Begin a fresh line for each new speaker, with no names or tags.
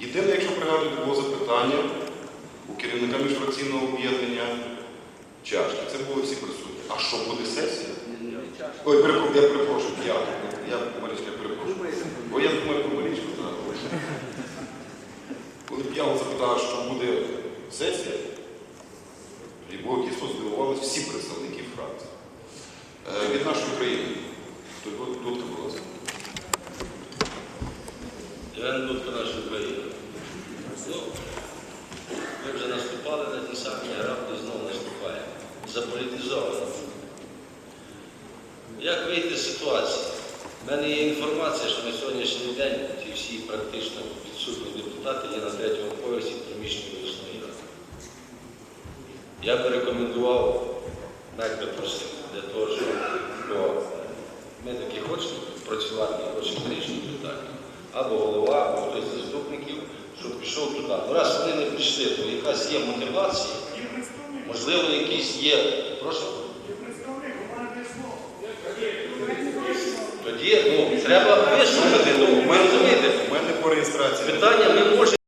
Єдине, якщо пригадуєте, було запитання у керівника міжфракційного об'єднання чашки. Це були всі присутні. А що буде сесія? Ой, я перепрошую, я, я Марічка, я перепрошую. Бо я думаю про Марічку зараз. Коли п'яно запитав, що буде сесія, і було дійсно здивувалися всі представники фракції. Е, від нашої країни. Тут, будь ласка.
Євген Дудко нашої країни. Ну, ми вже наступали на ті самі, раптом знову наступаємо. Заполітизовано. Як вийти з ситуації? У мене є інформація, що на сьогоднішній день ці всі практично відсутні депутати є на третьому поверсі приміщення обласної ради. Я би рекомендував, навіть би просив, для того, щоб бо ми таки хочемо працювати, хочемо вирішити питання. Або голова, або хтось з заступників, щоб пішов туди. Ну, прийшли, то якась є мотивація, можливо, якісь є. Прошу. Тоді ну, треба вишукати. ну, ви розумієте,
У мене по реєстрації.
питання не можемо.